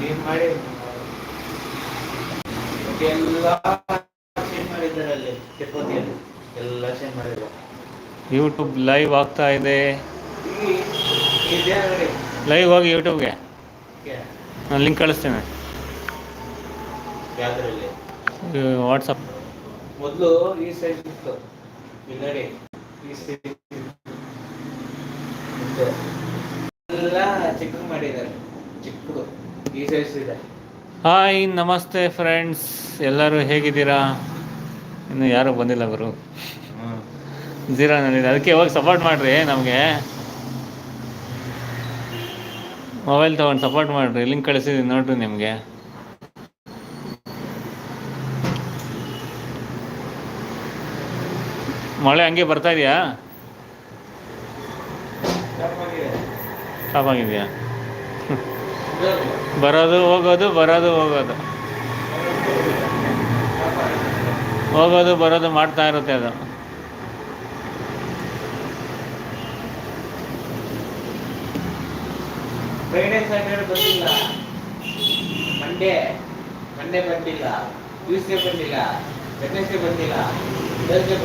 ನೀನ್ ಮಾಡಿ ಎಲ್ಲ ಚೇಂಜ್ ಮಾಡಿದ್ದಾರೆ ಅಲ್ಲಿ ತಿರುಪತಿಯಲ್ಲಿ ಎಲ್ಲ ಚೇಂಜ್ ಮಾಡಿದ್ದಾರೆ ಯೂಟ್ಯೂಬ್ ಲೈವ್ ಆಗ್ತಾ ಇದೆ ಲೈವ್ ಹೋಗಿ ಯೂಟ್ಯೂಬ್ಗೆ ನಾನು ಲಿಂಕ್ ಕಳಿಸ್ತೇನೆ. ಯಾವ್ದ್ರಲ್ಲಿ ವಾಟ್ಸಪ್ ಮೊದಲು ಈ ಸೈಜ್ ಇತ್ತು. ಈ ಸೈಜ್ ಎಲ್ಲ ಚಿಕ್ಕ ಮಾಡಿದ್ದಾರೆ ಚಿಕ್ಕದು ಈ ಸೈಜ್ ಇದೆ ಹಾಯ್ ನಮಸ್ತೆ ಫ್ರೆಂಡ್ಸ್ ಎಲ್ಲರೂ ಹೇಗಿದ್ದೀರಾ? ಇನ್ನು ಯಾರೂ ಬಂದಿಲ್ಲ ಗುರು. ಜೀರಾನಲ್ಲಿ ಅದಕ್ಕೆ ಹೋಗಿ ಸಪೋರ್ಟ್ ಮಾಡಿರಿ ನಮಗೆ. ಮೊಬೈಲ್ ತೊಗೊಂಡು ಸಪೋರ್ಟ್ ಮಾಡಿರಿ. ಲಿಂಕ್ ಕಳಿಸಿದ್ದೀನಿ ನೋಡ್ರಿ ನಿಮಗೆ. ಮಳೆ ಹಂಗೆ ಬರ್ತಾ ಇದೆಯಾ. ಸ್ಟಾಪ್ ಆಗಿದೆಯಾ. ಬರೋದು ಹೋಗೋದು ಬರೋದು ಹೋಗೋದು. ಹೋಗೋದು, ಬರೋದು ಮಾಡ್ತಾ ಇರುತ್ತೆ ಅದು. ಫ್ರೈಡೆ ಸ್ಯಾಟರ್ಡೆ ಬಂದಿಲ್ಲ. ಮಂಡೇ ಮಂಡೇ ಬಂದಿಲ್ಲ. ಟ್ಯೂಸ್ಡೇ ಬಂದಿಲ್ಲ. ವೆಡ್ನೆಸ್ಡೇ ಬಂದಿಲ್ಲ. ಥರ್ಸ್ಡೇ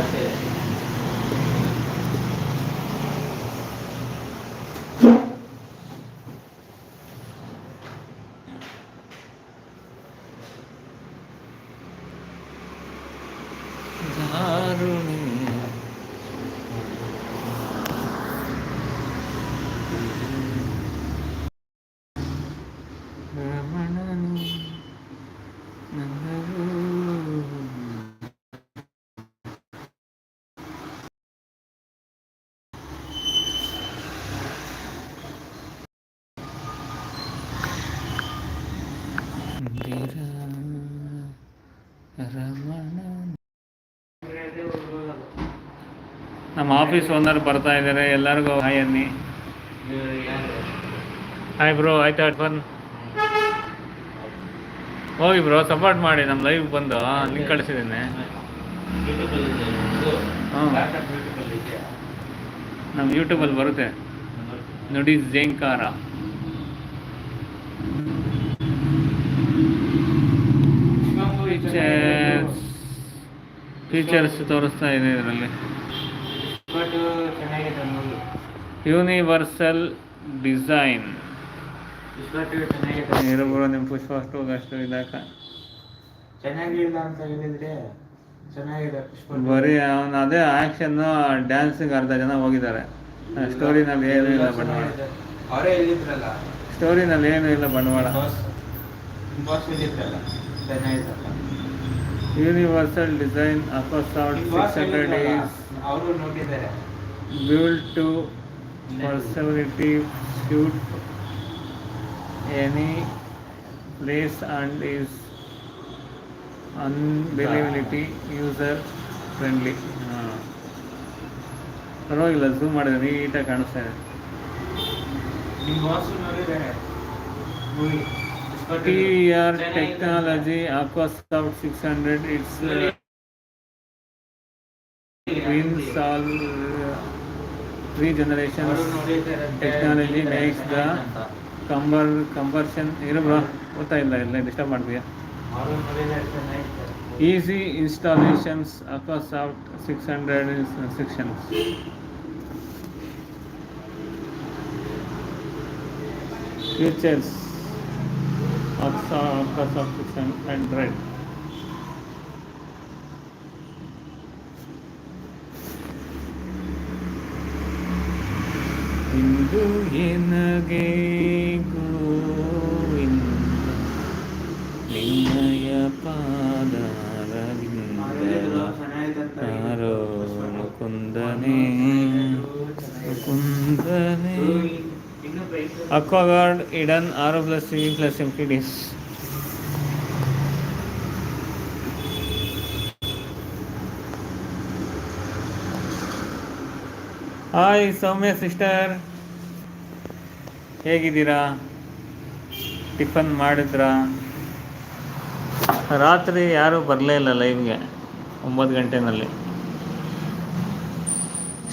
ನಮ್ಮ ಆಫೀಸ್ ಓನರ್ ಬರ್ತಾ ಇದ್ದಾರೆ ಎಲ್ಲರಿಗೂ ಹಾಯ್ ಅನ್ನಿ. ಹಾಯ್ ಬ್ರೋ ಆಯ್ತಾ ಫನ್ ಹೋಗಿ ಬ್ರೋ ಸಪೋರ್ಟ್ ಮಾಡಿ ನಮ್ಮ ಲೈವ್ ಬಂದು ಲಿಂಕ್ ಕಳಿಸಿದ್ದೀನಿ. ನಮ್ಮ ಯೂಟ್ಯೂಬಲ್ಲಿ ಬರುತ್ತೆ. ನುಡಿ ಜೇಂಕಾರ ಫೀಚರ್ಸ್ ಫೀಚರ್ಸ್ ತೋರಿಸ್ತಾ ಇದೆ ಇದರಲ್ಲಿ. ಯೂನಿವರ್ಸಲ್ ಡಿಸೈನ್ ಇರಬಹುದು ನಿಮ್ಮ ಪುಷ್ಪ ಅಷ್ಟು ಅಷ್ಟು ಇದಾಕ. ಚೆನ್ನಾಗಿಲ್ಲ ಅಂತ ಹೇಳಿದ್ರೆ ಚೆನ್ನಾಗಿದೆ ಬರೀ ಅವನು ಅದೇ ಆಕ್ಷನ್ ಡ್ಯಾನ್ಸಿಗೆ ಅರ್ಧ ಜನ ಹೋಗಿದ್ದಾರೆ. ಸ್ಟೋರಿನಲ್ಲಿ ಏನೂ ಇಲ್ಲ ಬಂಡವಾಳ. ಅವರೇ ಹೇಳಿದ್ರಲ್ಲ ಸ್ಟೋರಿನಲ್ಲಿ ಏನೂ ಇಲ್ಲ ಬಂಡವಾಳ. ಚೆನ್ನಾಗಿತ್ತಲ್ಲ ಯೂನಿವರ್ಸಲ್ ಡಿಸೈನ್ ಅಕೋಸಾಟ್ ಸಿಕ್ಸ್ ಹಂಡ್ರೆಡ್ ಈಸ್ ನೋಡಿದ್ದಾರೆ. Built to personality suit. Any place and is unbelievability user friendly ಪರವಾಗಿಲ್ಲ ಝೂಮ್ ಮಾಡಿದ್ರೆ ನೀಟಾಗಿ ಕಾಣಿಸ್ತಾ ಇದೆ. ನಿಮ್ಮ ಬಾಸ್ ನೋಡಿದ್ದಾರೆ movie T R technology Aquasoft six hundred it's wins all uh, three generations technology makes the ಕಂಬರ್ combustion ಇರು ಬ್ರೋ ಗೊತ್ತಾ ಇಲ್ಲ ಇಲ್ಲ ಡಿಸ್ಟರ್ಬ್ ಮಾಡ್ತೀಯ ಅವರು ನೋಡಿದ್ದಾರೆ ಚೆನ್ನಾಗಿತ್ತು easy installations Aquasoft six hundred sections features Aquasoft six hundred ಇಂದು ಎನಗೆ ಗೋವಿಂದ ನಿನ್ನಯ ಪಾದಾರವಿಂದ ಯಾರೋ ಮುಕುಂದನೇ ಮುಕುಂದನೇ ಅಕ್ವಾಗಾರ್ಡ್ ಇಡನ್ ಆರು ಪ್ಲಸ್ ಎಂ ಟಿ ಡಿಸ್ ಹಾಯ್ ಸೌಮ್ಯ ಸಿಸ್ಟರ್ ಹೇಗಿದ್ದೀರಾ? ಟಿಫನ್ ಮಾಡಿದ್ರಾ? ರಾತ್ರಿ ಯಾರೂ ಬರಲೇ ಇಲ್ಲ ಲೈವ್ಗೆ, ಒಂಬತ್ತು ಗಂಟೆನಲ್ಲಿ.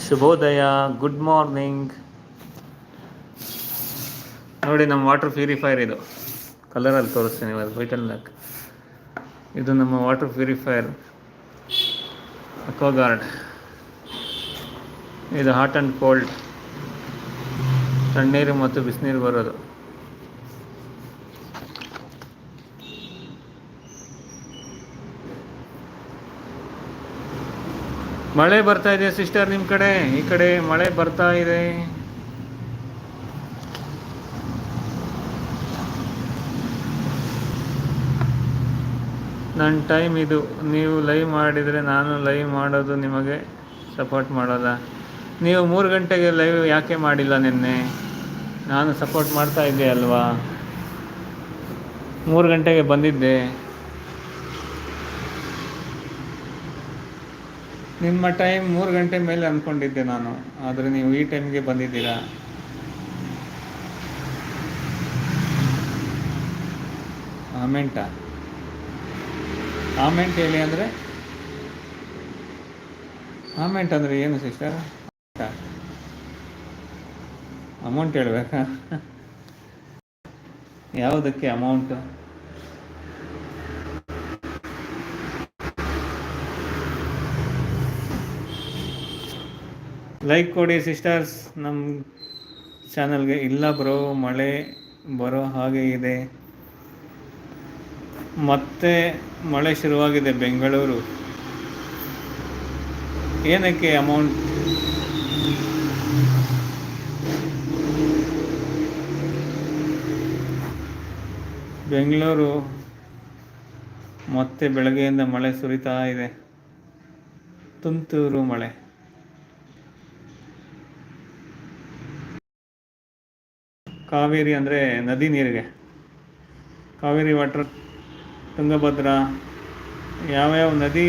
ಶುಭೋದಯ, ಗುಡ್ ಮಾರ್ನಿಂಗ್. ನೋಡಿ, ನಮ್ಮ ವಾಟರ್ ಪ್ಯೂರಿಫೈರ್ ಇದು. ಕಲರಲ್ಲಿ ತೋರಿಸ್ತೀನಿ ವೈಟ್ ಲಾಕ್ ಇದು ನಮ್ಮ ವಾಟರ್ ಪ್ಯೂರಿಫೈಯರ್ ಅಕ್ವಾಗಾರ್ಡ್ ಇದು ಹಾಟ್ ಆ್ಯಂಡ್ ಕೋಲ್ಡ್ ತಣ್ಣೀರು ಮತ್ತು ಬಿಸಿನೀರು ಬರೋದು. ಮಳೆ ಬರ್ತಾ ಇದೆ ಸಿಸ್ಟರ್ ನಿಮ್ಮ ಕಡೆ? ಈ ಕಡೆ ಮಳೆ ಬರ್ತಾ ಇದೆ. ನನ್ನ ಟೈಮ್ ಇದು. ನೀವು ಲೈವ್ ಮಾಡಿದರೆ ನಾನು ಲೈವ್ ಮಾಡೋದು ನಿಮಗೆ ಸಪೋರ್ಟ್ ಮಾಡೋಲ್ಲ ನೀವು ಮೂರು ಗಂಟೆಗೆ ಲೈವ್ ಯಾಕೆ ಮಾಡಿಲ್ಲ ನಿನ್ನೆ? ನಾನು ಸಪೋರ್ಟ್ ಮಾಡ್ತಾ ಇದ್ದೆ ಅಲ್ವಾ? ಮೂರು ಗಂಟೆಗೆ ಬಂದಿದ್ದೆ. ನಿಮ್ಮ ಟೈಮ್ ಮೂರು ಗಂಟೆ ಮೇಲೆ ಅಂದ್ಕೊಂಡಿದ್ದೆ ನಾನು. ಆದರೆ ನೀವು ಈ ಟೈಮ್ಗೆ ಬಂದಿದ್ದೀರಾ? ಆಮೆಂಟಾ ಆಮೆಂಟ್ ಹೇಳಿ ಅಂದರೆ? ಕಾಮೆಂಟ್ ಅಂದರೆ ಏನು ಸಿಸ್ಟರ್ ಅಮೌಂಟ್ ಹೇಳಬೇಕಾ? ಯಾವುದಕ್ಕೆ ಅಮೌಂಟು ಲೈಕ್ ಕೊಡಿ ಸಿಸ್ಟರ್ಸ್ ನಮ್ಮ ಚಾನಲ್ಗೆ ಇಲ್ಲ ಬ್ರೋ ಮಳೆ ಬರೋ ಹಾಗೆ ಇದೆ. ಮತ್ತೆ ಮಳೆ ಶುರುವಾಗಿದೆ ಬೆಂಗಳೂರು. ಏನಕ್ಕೆ ಅಮೌಂಟ್ ಬೆಂಗಳೂರು ಮತ್ತೆ ಬೆಳಗ್ಗೆಯಿಂದ ಮಳೆ ಸುರಿತಾ ಇದೆ. ತುಂತೂರು ಮಳೆ. ಕಾವೇರಿ ಅಂದರೆ ನದಿ ನೀರಿಗೆ. ಕಾವೇರಿ ವಾಟರ್ ತುಂಗಭದ್ರಾ ಯಾವ್ಯಾವ ನದಿ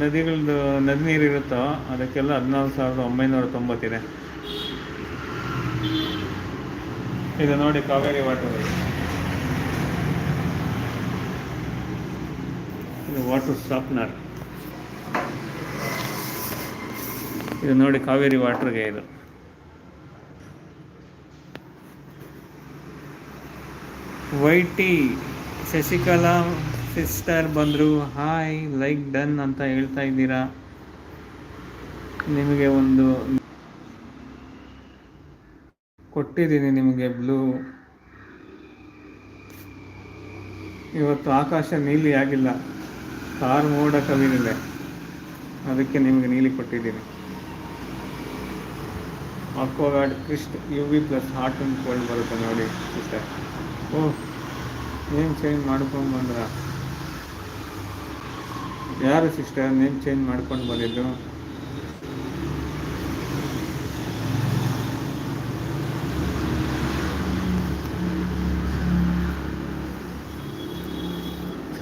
ನದಿಗಳದ್ದು ನದಿ ನೀರು ಇರುತ್ತೋ ಅದಕ್ಕೆಲ್ಲ ಹದಿನಾಲ್ಕು ಸಾವಿರದ ಒಂಬೈನೂರ ತೊಂಬತ್ತಿದೆ. ಇದು ನೋಡಿ ಕಾವೇರಿ ವಾಟರ್ ಇದು ವಾಟರ್ ಸ್ಟಾಪ್ನರ್ ಇದು ನೋಡಿ ಕಾವೇರಿ ವಾಟರ್ಗೆ ಇದು. ವೈಟಿ ಶಶಿಕಲಾ ಸಿಸ್ಟರ್ ಬಂದರು, ಹಾಯ್, ಲೈಕ್ ಡನ್ ಅಂತ ಹೇಳ್ತಾ ಇದ್ದೀರಾ? ನಿಮಗೆ ಒಂದು ಕೊಟ್ಟಿದ್ದೀನಿ ನಿಮಗೆ ಬ್ಲೂ. ಇವತ್ತು ಆಕಾಶ ನೀಲಿ ಆಗಿಲ್ಲ. ಕಾರ್ ಮೋಡ ಕವಿದಿದೆ. ಅದಕ್ಕೆ ನಿಮಗೆ ನೀಲಿ ಕೊಟ್ಟಿದ್ದೀನಿ. Aquaguard Crest U V plus hot and cold ಬರುತ್ತೆ ನೋಡಿ, ಸಿಸ್ಟರ್. ಓಹ್, ಏನು ಚೇಂಜ್ ಮಾಡ್ಕೊಂಡು ಯಾರು ಸಿಸ್ಟರ್? ನೇಮ್ ಚೇಂಜ್ ಮಾಡ್ಕೊಂಡು ಬಂದಿದ್ದು.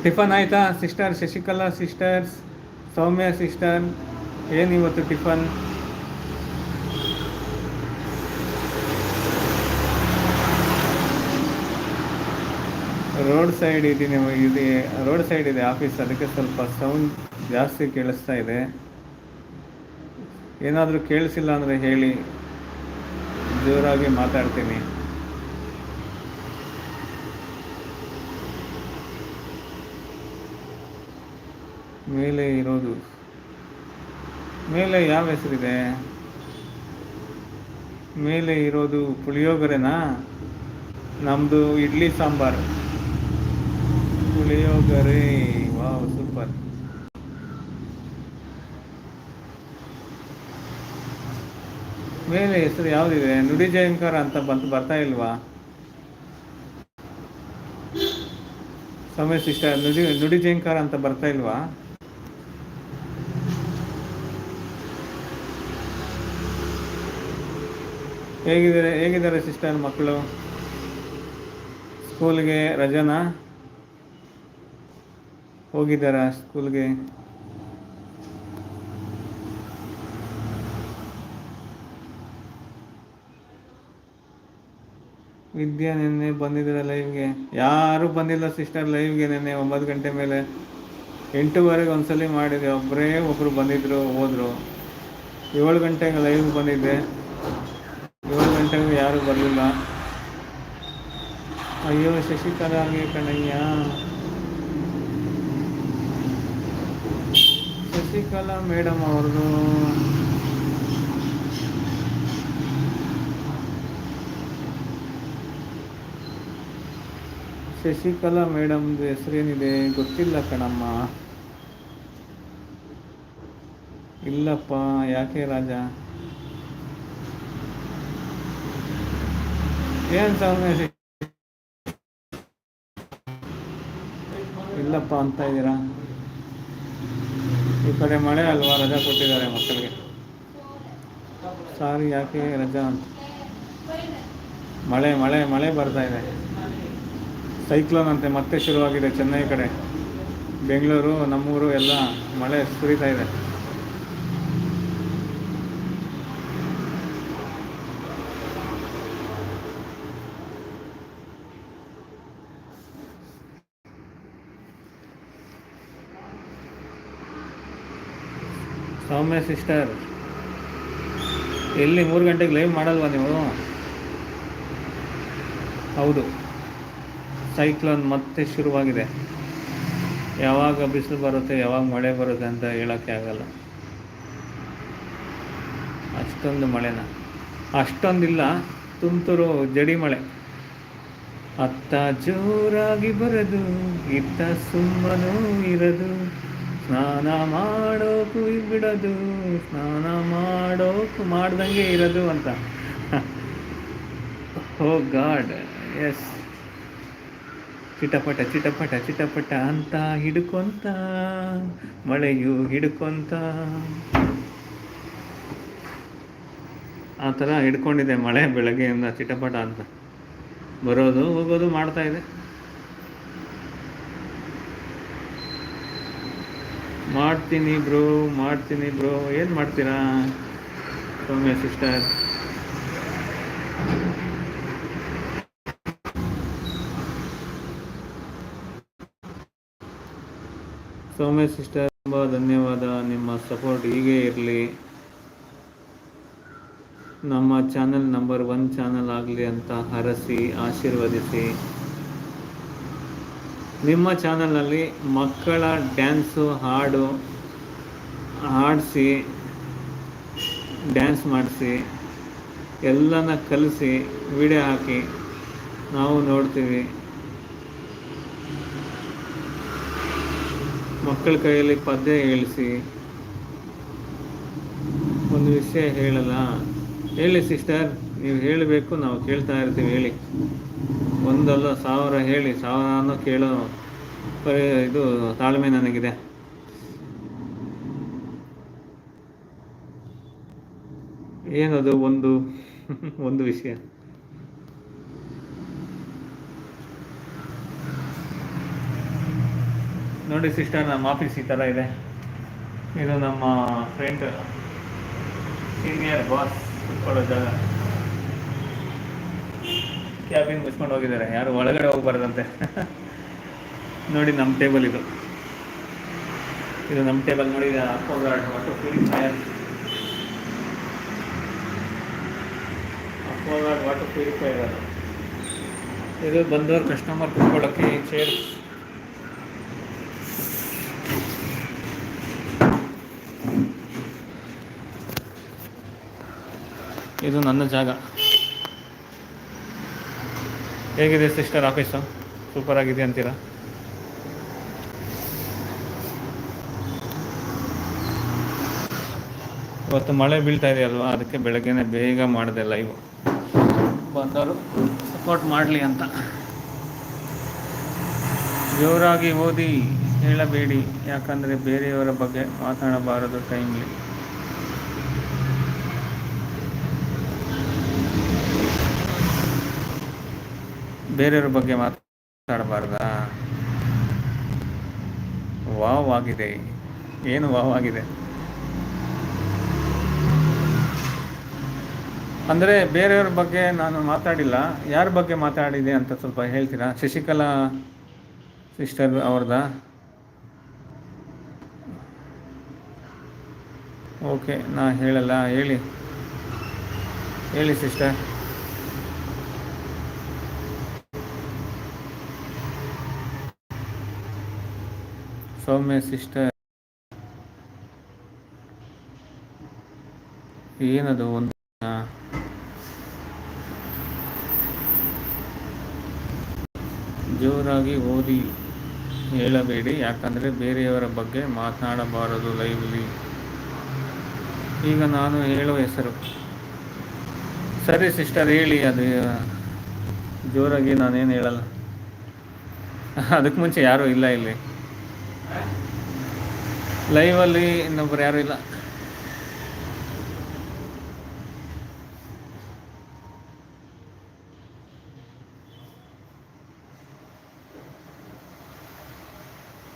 ಟಿಫನ್ ಆಯಿತಾ? Sister, Shashikala sisters, Soumya sister ಏನಿವತ್ತು ಟಿಫನ್? ರೋಡ್ ಸೈಡ್ ಇದ್ದೀನಿ ಇದೆ, ರೋಡ್ ಸೈಡ್ ಇದೆ ಆಫೀಸ್, ಅದಕ್ಕೆ ಸ್ವಲ್ಪ ಸೌಂಡ್ ಜಾಸ್ತಿ ಕೇಳಿಸ್ತಾ ಇದೆ. ಏನಾದರೂ ಕೇಳಿಸಿಲ್ಲ ಅಂದರೆ ಹೇಳಿ. ಜೋರಾಗಿ ಮಾತಾಡ್ತೀನಿ. ಮೇಲೆ ಇರೋದು. ಮೇಲೆ ಯಾವ ಹೆಸರಿದೆ? ಮೇಲೆ ಇರೋದು ಪುಳಿಯೋಗರೆನಾ? ನಮ್ಮದು idli sambar. Puliyogare wow super. ಮೇಲೆ ಹೆಸರು ಯಾವುದಿದೆ? ನುಡಿ ಜಯಂಕರ್ ಅಂತ ಬಂತು, ಬರ್ತಾ ಇಲ್ವಾ? ಸಮಯ ಸಿಸ್ಟರ್, ನುಡಿ ನುಡಿ ಜಯಂಕಾರ ಅಂತ ಬರ್ತಾ ಇಲ್ವಾ? ಹೇಗಿದ್ದಾರೆ ಹೇಗಿದ್ದಾರೆ ಸಿಸ್ಟರ್ ಮಕ್ಕಳು? ಸ್ಕೂಲ್ಗೆ ರಜನಾ? ಹೋಗಿದ್ದಾರಾ ಸ್ಕೂಲ್ಗೆ? ವಿದ್ಯಾ ನಿನ್ನೆ ಬಂದಿದ್ದೀರ ಲೈವ್ಗೆ? ಯಾರು ಬಂದಿಲ್ಲ ಸಿಸ್ಟರ್ ಲೈವ್ಗೆ ನಿನ್ನೆ ಒಂಬತ್ತು ಗಂಟೆ ಮೇಲೆ. ಎಂಟೂವರೆಗೆ ಒಂದ್ಸಲ ಮಾಡಿದೆ ಒಬ್ಬರೇ ಒಬ್ಬರು ಬಂದಿದ್ರು, ಹೋದರು. ಏಳು ಗಂಟೆಗೆ ಲೈವ್ ಬಂದಿದ್ದೆ. ಏಳು ಗಂಟೆಗೆ ಯಾರು ಬರಲಿಲ್ಲ. ಅಯ್ಯೋ ಶಶಿಕಲಾಗೆ ಕಣಯ್ಯ. ಶಶಿಕಲಾ ಮೇಡಮ್ ಅವ್ರದ್ದು. ಶಶಿಕಲಾ ಮೇಡಮ್ದು ಹೆಸರೇನಿದೆ ಗೊತ್ತಿಲ್ಲ ಕಣಮ್ಮ. ಇಲ್ಲಪ್ಪ, ಯಾಕೆ ರಾಜ? ಏನು ಸೌಮ್ಯ ಇಲ್ಲಪ್ಪ ಅಂತ ಇದ್ದೀರಾ? ಈ ಕಡೆ ಮಳೆ ಅಲ್ವಾ? ರಜಾ ಕೊಟ್ಟಿದ್ದಾರೆ ಮಕ್ಕಳಿಗೆ. ಸಾರಿ, ಯಾಕೆ ರಜಾ ಅಂತ? ಮಳೆ ಮಳೆ ಮಳೆ ಬರ್ತಾ ಇದೆ. ಸೈಕ್ಲೋನ್ ಅಂತೆ ಮತ್ತೆ ಶುರುವಾಗಿದೆ ಚೆನ್ನೈ ಕಡೆ. ಬೆಂಗಳೂರು, ನಮ್ಮೂರು ಎಲ್ಲ ಮಳೆ ಸುರಿತಾ ಇದೆ. ಸೌಮ್ಯ ಸಿಸ್ಟರ್ ಎಲ್ಲಿ ಮೂರು ಗಂಟೆಗೆ ಲೈವ್ ಮಾಡಲ್ವಾ ನೀವು? ಹೌದು. ಸೈಕ್ಲೋನ್ ಮತ್ತೆ ಶುರುವಾಗಿದೆ. ಯಾವಾಗ ಬಿಸಿಲು ಬರುತ್ತೆ, ಯಾವಾಗ ಮಳೆ ಬರುತ್ತೆ ಅಂತ ಹೇಳೋಕ್ಕೆ ಆಗಲ್ಲ. ಅಷ್ಟೊಂದು ಮಳೆನ? ಅಷ್ಟೊಂದಿಲ್ಲ, ತುಂತುರು ಜಡಿ ಮಳೆ. ಅತ್ತ ಜೋರಾಗಿ ಬರದು, ಇತ್ತ ಸುಮ್ಮನೂ ಇರದು. ಸ್ನಾನ ಮಾಡೋಕು ಬಿಡದು ಸ್ನಾನ ಮಾಡೋಕು ಮಾಡ್ದಂಗೆ ಇರೋದು ಅಂತ. ಓ ಗಾಡ್ ಎಸ್ ಚಿಟಪಟ ಚಿಟಪಟ ಚಿಟಪಟ ಅಂತ ಹಿಡ್ಕೊಂತ, ಮಳೆಯು ಹಿಡ್ಕೊಂತ. ಆ ಥರ ಹಿಡ್ಕೊಂಡಿದೆ ಮಳೆ ಬೆಳಗ್ಗೆಯಿಂದ ಚಿಟಪಟ ಅಂತ. ಬರೋದು, ಹೋಗೋದು, ಮಾಡ್ತಾ ಮಾಡ್ತೀನಿ ಬ್ರೋ ಮಾಡ್ತೀನಿ ಬ್ರೋ. ಏನು ಮಾಡ್ತೀರಾ? ಸೌಮ್ಯ ಸಿಸ್ಟರ್. ಸೌಮ್ಯ ಸಿಸ್ಟರ್, ತುಂಬ ಧನ್ಯವಾದ. ನಿಮ್ಮ ಸಪೋರ್ಟ್ ಹೀಗೆ ಇರಲಿ. ನಮ್ಮ ಚಾನೆಲ್ ನಂಬರ್ ಒನ್ ಚಾನೆಲ್ ಆಗಲಿ ಅಂತ ಹರಸಿ, ಆಶೀರ್ವದಿಸಿ. ನಿಮ್ಮ ಚಾನಲ್ನಲ್ಲಿ ಮಕ್ಕಳ ಡ್ಯಾನ್ಸು ಹಾಡು, ಹಾಡಿಸಿ, ಡ್ಯಾನ್ಸ್ ಮಾಡಿಸಿ, ಎಲ್ಲನ ಕಲಿಸಿ ವಿಡಿಯೋ ಹಾಕಿ ನಾವು ನೋಡ್ತೀವಿ. ಮಕ್ಕಳ ಕೈಯಲ್ಲಿ ಪದ್ಯ ಹೇಳಿಸಿ, ಒಂದು ವಿಷಯ ಹೇಳಲ್ಲ. ಹೇಳಿ ಸಿಸ್ಟರ್, ನೀವು ಹೇಳಬೇಕು, ನಾವು ಕೇಳ್ತಾ ಇರ್ತೀವಿ, ಹೇಳಿ. ಒಂದಲ್ಲ ಸಾವಿರ ಹೇಳಿ ಸಾವಿರನೂ ಕೇಳೋ ಇದು ತಾಳ್ಮೆ ನನಗಿದೆ. ಏನದು ಒಂದು? ಒಂದು ವಿಷಯ. ನೋಡಿ ಸಿಸ್ಟರ್, ನಮ್ಮ ಆಫೀಸ್ ಈ ಥರ ಇದೆ. ಇದು ನಮ್ಮ ಫ್ರೆಂಡ್ ಸೀನಿಯರ್ ಬಾಸ್ ಕೊಡೋ ಜಾಗ. ಕ್ಯಾಬಿನ್ ಮುಚ್ಕೊಂಡು ಹೋಗಿದ್ದಾರೆ. ಯಾರು ಒಳಗಡೆ ಹೋಗ್ಬಾರ್ದಂತೆ. ನೋಡಿ ನಮ್ಮ ಟೇಬಲ್ ಇದು. ಇದು ನಮ್ಮ ಟೇಬಲ್ ನೋಡಿ ವಾಟರ್ ಪ್ಯೂರಿಫೈಯರ್ ವಾಟರ್ ಪ್ಯೂರಿಫೈಯರ್ ಇದು ಬಂದವರು ಕಸ್ಟಮರ್ ಕುತ್ಕೊಳ್ಳೋಕ್ಕೆ ಚೇರ್ ಇದು ನನ್ನ ಜಾಗ. ಹೇಗಿದೆ ಸಿಸ್ಟರ್ ಆಫೀಸು? ಸೂಪರ್ ಆಗಿದೆ ಅಂತೀರಾ? ಇವತ್ತು ಮಳೆ ಬೀಳ್ತಾ ಇದೆಯಲ್ವಾ ಅದಕ್ಕೆ ಬೆಳಗ್ಗೆನೆ ಬೇಗ ಮಾಡಿದೆ ಲೈವ್ ಬಂದವರು ಸಪೋರ್ಟ್ ಮಾಡಲಿ ಅಂತ. ಜೋರಾಗಿ ಓದಿ ಹೇಳಬೇಡಿ, ಯಾಕಂದರೆ ಬೇರೆಯವರ ಬಗ್ಗೆ ಮಾತಾಡಬಾರದು ಟೈಮ್ಲಿ ಬೇರೆಯವ್ರ ಬಗ್ಗೆ ಮಾತಾಡಬಾರ್ದಾ? ವಾವ್ ಆಗಿದೆ. ಏನು ವಾವ್ ಆಗಿದೆ? ಅಂದರೆ ಬೇರೆಯವ್ರ ಬಗ್ಗೆ ನಾನು ಮಾತಾಡಿಲ್ಲ. ಯಾರ ಬಗ್ಗೆ ಮಾತಾಡಿದೆ ಅಂತ ಸ್ವಲ್ಪ ಹೇಳ್ತೀರಾ? ಶಶಿಕಲಾ ಸಿಸ್ಟರ್ ಅವ್ರದ? ಓಕೆ, ನಾ ಹೇಳಲ್ಲ. ಹೇಳಿ. ಹೇಳಿ ಸಿಸ್ಟರ್. ಸೌಮ್ಯ ಸಿಸ್ಟರ್ ಏನದು ಒಂದು ಜೋರಾಗಿ ಓದಿ ಹೇಳಬೇಡಿ, ಯಾಕಂದರೆ ಬೇರೆಯವರ ಬಗ್ಗೆ ಮಾತನಾಡಬಾರದು ಲೈವ್ಲಿ. ಈಗ ನಾನು ಹೇಳುವ ಹೆಸರು. ಸರಿ ಸಿಸ್ಟರ್, ಹೇಳಿ, ಅದು ಜೋರಾಗಿ ನಾನೇನು ಹೇಳಲ್ಲ. ಅದಕ್ಕೆ ಮುಂಚೆ ಯಾರೂ ಇಲ್ಲ ಇಲ್ಲಿ. ಲೈವಲ್ಲಿ ಇನ್ನೊಬ್ರು ಯಾರು ಇಲ್ಲ.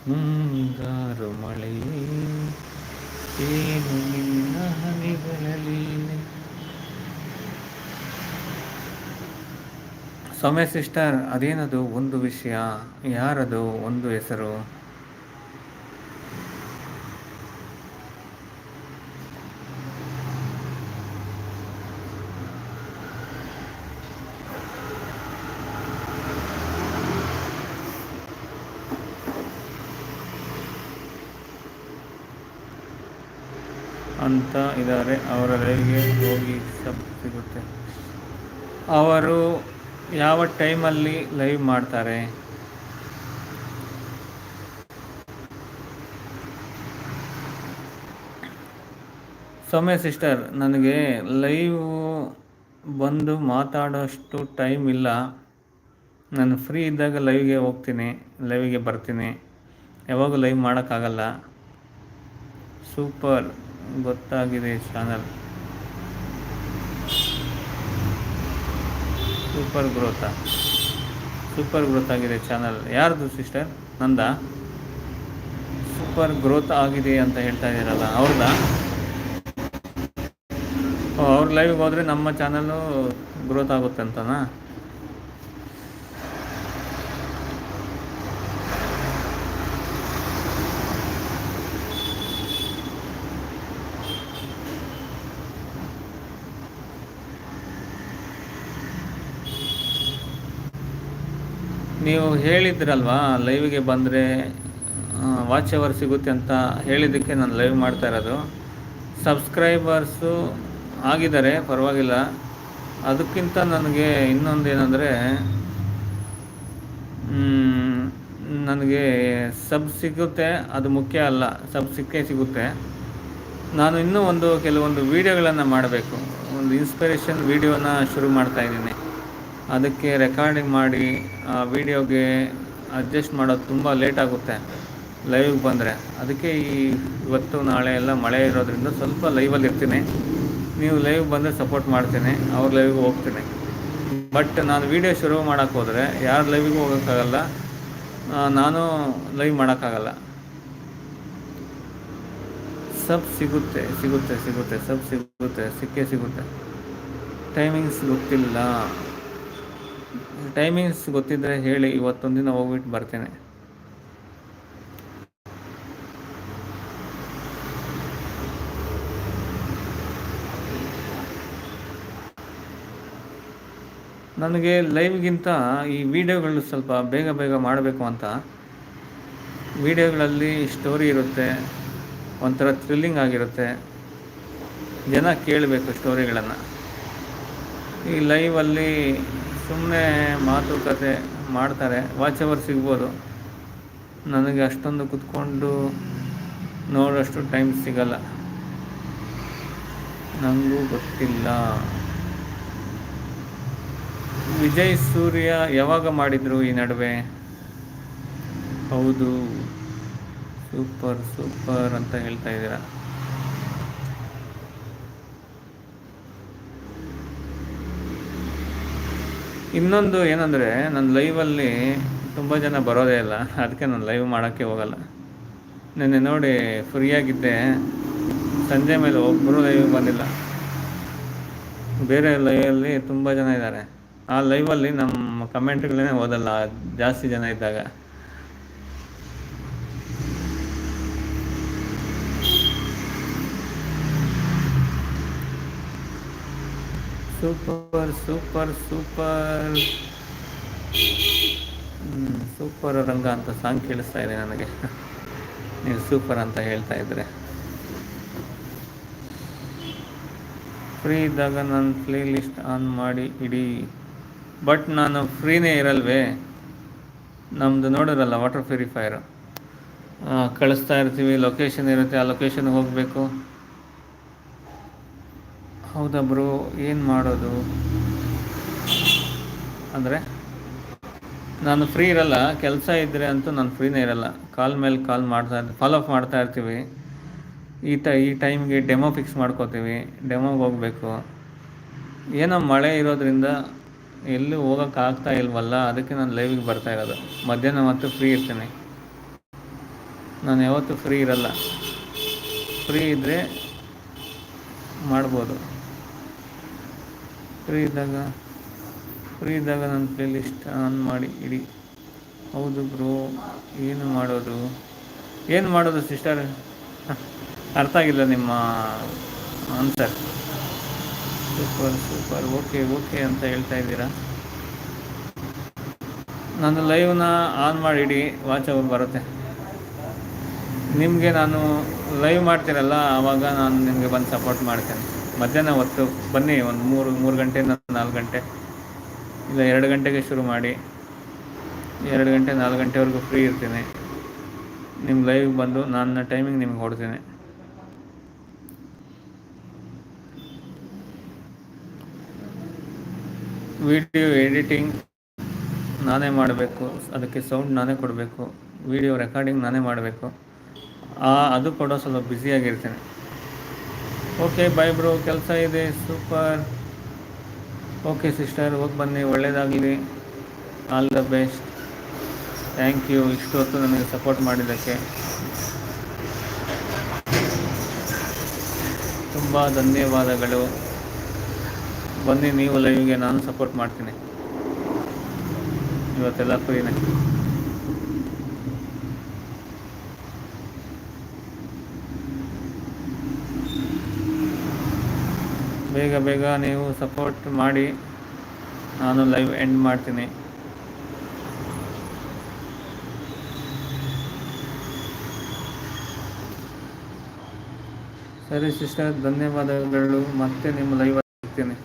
ಮುಂಗಾರು ಮಳೆ, ಏನು ನಿನ್ನ ಹನಿಗಳಲ್ಲಿ? ಸೌಮ್ಯ ಸಿಸ್ಟರ್, ಅದೇನದು ಒಂದು ವಿಷಯ? ಯಾರದು? ಒಂದು ಹೆಸರು? ಅಂತ ಇದ್ದಾರೆ. ಅವರ ಲೈವ್ಗೆ ಹೋಗಿ ಸಬ್ ಸಿಗುತ್ತೆ. ಅವರು ಯಾವ ಟೈಮಲ್ಲಿ ಲೈವ್ ಮಾಡ್ತಾರೆ? ಸೌಮ್ಯ ಸಿಸ್ಟರ್, ನನಗೆ ಲೈವ್ ಬಂದು ಮಾತಾಡೋಷ್ಟು ಟೈಮ್ ಇಲ್ಲ. ನಾನು ಫ್ರೀ ಇದ್ದಾಗ ಲೈವ್ಗೆ ಹೋಗ್ತೀನಿ, ಲೈವ್ಗೆ ಬರ್ತೀನಿ. ಯಾವಾಗೂ ಲೈವ್ ಮಾಡೋಕ್ಕಾಗಲ್ಲ. ಸೂಪರ್. ಗೊತ್ತಾಗಿದೆ ಚಾನಲ್. ಸೂಪರ್ ಗ್ರೋತಾ ಸೂಪರ್ ಗ್ರೋತ್ ಆಗಿದೆ ಚಾನಲ್. ಯಾರ್ದು ಸಿಸ್ಟರ್ ನಂದ? ಸೂಪರ್ ಗ್ರೋತ್ ಆಗಿದೆ ಅಂತ ಹೇಳ್ತಾ ಇದ್ದೀರಲ್ಲ ಅವ್ರದ್ದಾ ಅವ್ರ ಲೈವ್ಗೆ ಹೋದರೆ ನಮ್ಮ ಚಾನಲ್ಲು ಗ್ರೋತ್ ಆಗುತ್ತೆ ಅಂತನಾ? ನೀವು ಹೇಳಿದ್ರಲ್ವಾ, ಲೈವಿಗೆ ಬಂದರೆ ವಾಚ್ ಅವರ್ ಸಿಗುತ್ತೆ ಅಂತ ಹೇಳಿದ್ದಕ್ಕೆ ನಾನು ಲೈವ್ ಮಾಡ್ತಾ ಇರೋದು. ಸಬ್ಸ್ಕ್ರೈಬರ್ಸು ಆಗಿದ್ದಾರೆ, ಪರವಾಗಿಲ್ಲ. ಅದಕ್ಕಿಂತ ನನಗೆ ಇನ್ನೊಂದು ಏನಂದರೆ ನನಗೆ ಸಬ್ ಸಿಗುತ್ತೆ, ಅದು ಮುಖ್ಯ ಅಲ್ಲ, ಸಬ್ ಸಿಕ್ಕೇ ಸಿಗುತ್ತೆ. ನಾನು ಇನ್ನೂ ಒಂದು ಕೆಲವೊಂದು ವೀಡಿಯೋಗಳನ್ನು ಮಾಡಬೇಕು. ಒಂದು ಇನ್ಸ್ಪಿರೇಷನ್ ವೀಡಿಯೋನ ಶುರು ಮಾಡ್ತಾ ಇದ್ದೀನಿ. ಅದಕ್ಕೆ ರೆಕಾರ್ಡಿಂಗ್ ಮಾಡಿ, ಆ ವೀಡಿಯೋಗೆ ಅಡ್ಜಸ್ಟ್ ಮಾಡೋದು ತುಂಬ ಲೇಟ್ ಆಗುತ್ತೆ. ಲೈವ್ಗೆ ಬಂದರೆ. ಅದಕ್ಕೆ ಈ ಇವತ್ತು, ನಾಳೆ ಎಲ್ಲ ಮಳೆ ಇರೋದ್ರಿಂದ ಸ್ವಲ್ಪ ಲೈವಲ್ಲಿ ಇರ್ತೀನಿ. ನೀವು ಲೈವ್ ಬಂದರೆ ಸಪೋರ್ಟ್ ಮಾಡ್ತೀನಿ. ಅವ್ರ ಲೈವ್ಗೆ ಹೋಗ್ತೀನಿ. ಬಟ್ ನಾನು ವೀಡಿಯೋ ಶುರು ಮಾಡೋಕ್ಕೆ ಹೋದರೆ, ಯಾರು ಲೈವಿಗೂ ಹೋಗೋಕ್ಕಾಗಲ್ಲ ನಾನು ಲೈವ್ ಮಾಡೋಕ್ಕಾಗಲ್ಲ. ಸಬ್ ಸಿಗುತ್ತೆ ಸಿಗುತ್ತೆ ಸಿಗುತ್ತೆ, ಸಬ್ ಸಿಗುತ್ತೆ, ಸಿಕ್ಕೇ ಸಿಗುತ್ತೆ. ಟೈಮಿಂಗ್ಸ್ ಗೊತ್ತಿಲ್ಲ. ಟೈಮಿಂಗ್ಸ್ ಗೊತ್ತಿದ್ದರೆ ಹೇಳಿ ಇವತ್ತೊಂದು ದಿನ ಹೋಗ್ಬಿಟ್ಟು ಬರ್ತೇನೆ. ನನಗೆ ಲೈವ್ಗಿಂತ ಈ ವಿಡಿಯೋಗಳು ಸ್ವಲ್ಪ ಬೇಗ ಬೇಗ ಮಾಡಬೇಕು ಅಂತ. ವಿಡಿಯೋಗಳಲ್ಲಿ ಸ್ಟೋರಿ ಇರುತ್ತೆ, ಒಂಥರ ಥ್ರಿಲ್ಲಿಂಗ್ ಆಗಿರುತ್ತೆ. ಜನ ಕೇಳಬೇಕು ಸ್ಟೋರಿಗಳನ್ನು ಈ ಲೈವಲ್ಲಿ ಸುಮ್ಮನೆ ಮಾತುಕತೆ ಮಾಡ್ತಾರೆ ವಾಚ್ ಅವರ್ ಸಿಗ್ಬೋದು. ನನಗೆ ಅಷ್ಟೊಂದು ಕುತ್ಕೊಂಡು ನೋಡೋಷ್ಟು ಟೈಮ್ ಸಿಗಲ್ಲ. ನನಗೂ ಗೊತ್ತಿಲ್ಲ. ವಿಜಯ್ ಸೂರ್ಯ ಯಾವಾಗ ಮಾಡಿದರು ಈ ನಡುವೆ? ಹೌದು. ಸೂಪರ್ ಸೂಪರ್ ಅಂತ ಹೇಳ್ತಾ ಇದ್ದೀರಾ. ಇನ್ನೊಂದು ಏನಂದರೆ ನನ್ನ ಲೈವಲ್ಲಿ ತುಂಬ ಜನ ಬರೋದೇ ಇಲ್ಲ. ಅದಕ್ಕೆ ನಾನು ಲೈವ್ ಮಾಡೋಕ್ಕೆ ಹೋಗಲ್ಲ. ನಿನ್ನೆ ನೋಡಿ ಫ್ರೀಯಾಗಿದ್ದೆ ಸಂಜೆ ಮೇಲೆ ಒಬ್ಬರು ಲೈವ್ ಬಂದಿಲ್ಲ. ಬೇರೆ ಲೈವಲ್ಲಿ ತುಂಬ ಜನ ಇದ್ದಾರೆ. ಆ ಲೈವಲ್ಲಿ ನಮ್ಮ ಕಮೆಂಟ್ಗಳೇ ಓದಲ್ಲ. ಜಾಸ್ತಿ ಜನ ಇದ್ದಾಗ. Super super super super Ranga ಅಂತ ಸಾಂಗ್ ಕೇಳಿಸ್ತಾ ಇದೆ ನನಗೆ. ನೀವು ಸೂಪರ್ ಅಂತ ಹೇಳ್ತಾ ಇದ್ರೆ. ಫ್ರೀ ಇದ್ದಾಗ ನನ್ನ ಪ್ಲೇ ಲಿಸ್ಟ್ ಆನ್ ಮಾಡಿ ಇಡೀ. ಬಟ್ ನಾನು ಫ್ರೀನೇ ಇರಲ್ವೇ? ನಮ್ಮದು ನೋಡಿರಲ್ಲ ವಾಟರ್ ಪ್ಯೂರಿಫೈರ್ ಕಳಿಸ್ತಾ ಇರ್ತೀವಿ ಲೊಕೇಶನ್ ಇರುತ್ತೆ, ಆ ಲೊಕೇಶನ್ಗೆ ಹೋಗಬೇಕು. ಹೌದಾ ಬ್ರೋ ಏನು ಮಾಡೋದು? ಅಂದರೆ, ನಾನು ಫ್ರೀ ಇರಲ್ಲ, ಕೆಲಸ ಇದ್ದರೆ ಅಂತೂ ನಾನು ಫ್ರೀನೇ ಇರಲ್ಲ. ಕಾಲ್ ಮೇಲೆ ಕಾಲ್ ಮಾಡ್ತಾ ಫಾಲೋ ಅಪ್ ಮಾಡ್ತಾ ಇರ್ತೀವಿ. ಈ ಟ ಈ ಟೈಮ್ಗೆ ಡೆಮೋ ಫಿಕ್ಸ್ ಮಾಡ್ಕೋತೀವಿ ಡೆಮೋಗೆ ಹೋಗಬೇಕು. ಏನೋ ಮಳೆ ಇರೋದ್ರಿಂದ ಎಲ್ಲೂ ಹೋಗೋಕ್ಕಾಗ್ತಾ ಇಲ್ವಲ್ಲ, ಅದಕ್ಕೆ ನಾನು ಲೈವಿಗೆ ಬರ್ತಾ ಇರೋದು. ಮಧ್ಯಾಹ್ನ ಮತ್ತು ಫ್ರೀ ಇರ್ತೀನಿ. ನಾನು ಯಾವತ್ತೂ ಫ್ರೀ ಇರಲ್ಲ. ಫ್ರೀ ಇದ್ದರೆ ಮಾಡ್ಬೋದು. ಫ್ರೀ ಇದ್ದಾಗ ಫ್ರೀ ಇದ್ದಾಗ ನನ್ನ ಪ್ಲೇಲಿಸ್ಟ್ ಆನ್ ಮಾಡಿ ಇಡಿ. ಹೌದು ಬ್ರೋ ಏನು ಮಾಡೋದು? ಏನು ಮಾಡೋದು ಸಿಸ್ಟರ್ ಅರ್ಥ ಆಗಿಲ್ಲ ನಿಮ್ಮ answer super super okay okay ಅಂತ ಹೇಳ್ತಾ ಇದ್ದೀರಾ? ನಾನು ಲೈವ್ನ ಆನ್ ಮಾಡಿಡಿ ವಾಚ್ ಅವರ್ ಬರುತ್ತೆ. ನಿಮಗೆ ನಾನು ಲೈವ್ ಮಾಡ್ತೀರಲ್ಲ ಆವಾಗ ನಾನು ನಿಮಗೆ ಬಂದು ಸಪೋರ್ಟ್ ಮಾಡ್ತೇನೆ. ಮಧ್ಯಾಹ್ನ ಹೊತ್ತು ಬನ್ನಿ, ಒಂದು ಮೂರು ಮೂರು ಗಂಟೆಯಿಂದ ನಾಲ್ಕು ಗಂಟೆ. ಇಲ್ಲ, ಎರಡು ಗಂಟೆಗೆ ಶುರು ಮಾಡಿ. ಎರಡು ಗಂಟೆ, ನಾಲ್ಕು ಗಂಟೆವರೆಗೂ ಫ್ರೀ ಇರ್ತೀನಿ. ನಿಮ್ಮ ಲೈವ್ಗೆ ಬಂದು ನನ್ನ ಟೈಮಿಂಗ್ ನಿಮ್ಗೆ ಹೊಡ್ತೀನಿ ವಿಡಿಯೋ ಎಡಿಟಿಂಗ್ ನಾನೇ ಮಾಡಬೇಕು. ಅದಕ್ಕೆ ಸೌಂಡ್ ನಾನೇ ಕೊಡಬೇಕು. ವಿಡಿಯೋ ರೆಕಾರ್ಡಿಂಗ್ ನಾನೇ ಮಾಡಬೇಕು. ಅದು ಕೊಡೋ ಸ್ವಲ್ಪ ಬ್ಯುಸಿಯಾಗಿರ್ತೀನಿ ಓಕೆ ಬಾಯ್ ಬ್ರೋ ಕೆಲಸ ಇದೆ. ಸೂಪರ್ ಓಕೆ ಸಿಸ್ಟರ್ ಹೋಗಿ ಬನ್ನಿ. ಒಳ್ಳೆಯದಾಗಲಿ all the best thank you ಇಷ್ಟು ಹೊತ್ತು ನನಗೆ ಸಪೋರ್ಟ್ ಮಾಡಿದ್ದಕ್ಕೆ. ತುಂಬ ಧನ್ಯವಾದಗಳು. ಬನ್ನಿ, ನೀವು ಲೈವ್ಗೆ ನಾನು ಸಪೋರ್ಟ್ ಮಾಡ್ತೀನಿ. ಇವತ್ತೆಲ್ಲ ಫ್ರೀನೇ ಬೇಗ ಬೇಗ ನೀವು ಸಪೋರ್ಟ್ ಮಾಡಿ ನಾನು ಲೈವ್ ಎಂಡ್ ಮಾಡ್ತೀನಿ. ಸರಿ ಸಿಸ್ಟರ್ ಧನ್ಯವಾದಗಳು. ಮತ್ತೆ ನಿಮ್ಮ ಲೈವ್ ಸಿಗ್ತೀನಿ.